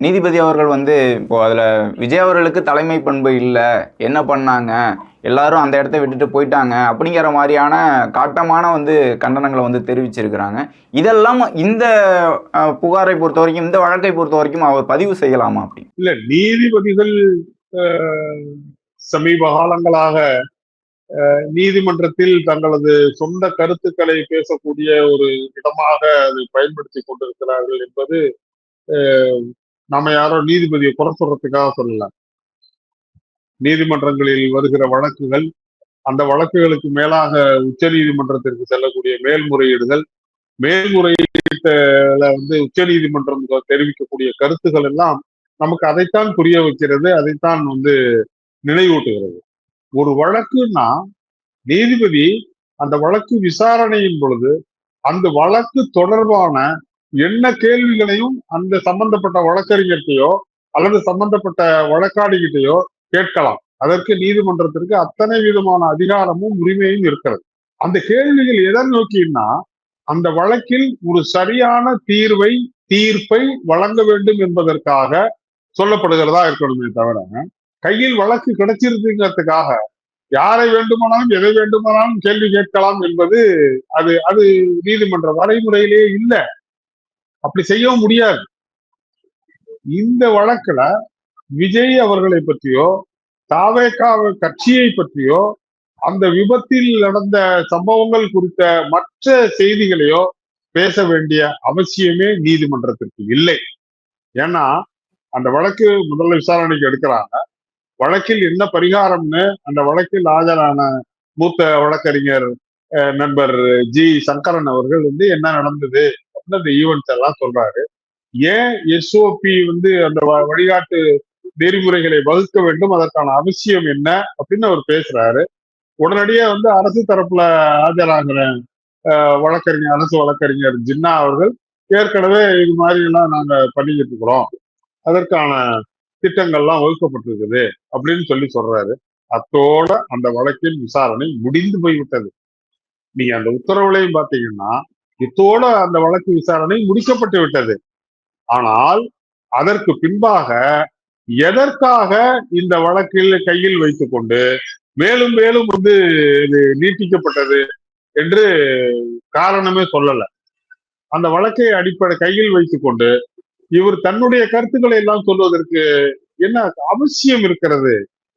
நீதிபதி அவர்கள் வந்து இப்போ அதில் விஜய் அவர்களுக்கு தலைமை பண்பு இல்லை என்ன பண்ணாங்க எல்லாரும் அந்த இடத்த விட்டுட்டு போயிட்டாங்க அப்படிங்கிற மாதிரியான காட்டமான வந்து கண்டனங்களை வந்து தெரிவிச்சிருக்கிறாங்க. இதெல்லாம் இந்த புகாரை பொறுத்த வரைக்கும் இந்த வழக்கை பொறுத்த வரைக்கும் அவர் பதிவு செய்யலாமா அப்படி? இல்ல நீதிபதிகள் சமீப காலங்களாக நீதிமன்றத்தில் தங்களது சொந்த கருத்துக்களை பேசக்கூடிய ஒரு இடமாக அது பயன்படுத்தி கொண்டிருக்கிறார்கள் என்பது நம்ம யாரோ நீதிபதியை குறை சொல்றதுக்காக சொல்லல. நீதிமன்றங்களில் வருகிற வழக்குகள் அந்த வழக்குகளுக்கு மேலாக உச்ச நீதிமன்றத்திற்கு செல்லக்கூடிய மேல்முறையீடுகள் மேல்முறையீட்டுல வந்து உச்ச நீதிமன்றம் தெரிவிக்கக்கூடிய கருத்துக்கள் எல்லாம் நமக்கு அதைத்தான் புரிய வைக்கிறது அதைத்தான் வந்து நினைவூட்டுகிறது. ஒரு வழக்குன்னா நீதிபதி அந்த வழக்கு விசாரணையின் பொழுது அந்த வழக்கு தொடர்பான என்ன கேள்விகளையும் அந்த சம்பந்தப்பட்ட வழக்கறிஞர்கிட்டயோ அல்லது சம்பந்தப்பட்ட வழக்காடிகிட்டயோ கேட்கலாம். அதற்கு நீதிமன்றத்திற்கு அத்தனை விதமான அதிகாரமும் உரிமையும் இருக்கிறது. அந்த கேள்விகள் எதை நோக்கின்னா அந்த வழக்கில் ஒரு சரியான தீர்வை தீர்ப்பை வழங்க வேண்டும் என்பதற்காக சொல்லப்படுகிறதா இருக்கணுமே தவிர கையில் வழக்கு கிடைச்சிருக்குங்கிறதுக்காக யாரை வேண்டுமானாலும் எதை வேண்டுமானாலும் கேள்வி கேட்கலாம் என்பது அது அது நீதிமன்ற வரைமுறையிலேயே இல்லை. அப்படி செய்யவும் முடியாது. இந்த வழக்குல விஜய் அவர்களை பற்றியோ தாவேகா கட்சியை பற்றியோ அந்த விபத்தில் நடந்த சம்பவங்கள் குறித்த மற்ற செய்திகளையோ பேச வேண்டிய அவசியமே நீதிமன்றத்திற்கு இல்லை. ஏன்னா அந்த வழக்கு முதல்ல விசாரணைக்கு எடுக்கிறாங்க. வழக்கில் என்ன பரிகாரம்னு அந்த வழக்கில் ஆஜரான மூத்த வழக்கறிஞர் அஹ், நண்பர் ஜி சங்கரன் அவர்கள் வந்து என்ன நடந்தது? அப்படின்னு அந்த ஈவெண்ட்ஸ் எல்லாம் சொல்றாரு. ஏன் எஸ்ஓபி வந்து அந்த வழிகாட்டு நெறிமுறைகளை வகுக்க வேண்டும்? அதற்கான அவசியம் என்ன? அப்படின்னு அவர் பேசுறாரு. உடனடியே வந்து அரசு தரப்புல ஆஜராகிற வழக்கறிஞர் அரசு வழக்கறிஞர் ஜின்னா அவர்கள் ஏற்கனவே இது மாதிரி எல்லாம் நாங்க பண்ணிக்கிட்டு இருக்கிறோம். அதற்கான திட்டங்கள்லாம் வகுக்கப்பட்டிருக்குது அப்படின்னு சொல்லி சொல்றாரு. அத்தோட அந்த வழக்கின் விசாரணை முடிந்து போய்விட்டது. நீங்க அந்த உத்தரவுலையும் பாத்தீங்கன்னா இத்தோட அந்த வழக்கு விசாரணை முடிக்கப்பட்டு விட்டது. ஆனால் அதற்கு பின்பாக எதற்காக இந்த வழக்கில் கையில் வைத்துக்கொண்டு மேலும் மேலும் வந்து இது நீட்டிக்கப்பட்டது என்று காரணமே சொல்லல. அந்த வழக்கை அடிப்படை கையில் வைத்துக்கொண்டு இவர் தன்னுடைய கருத்துக்களை எல்லாம் சொல்வதற்கு என்ன அவசியம் இருக்கிறது?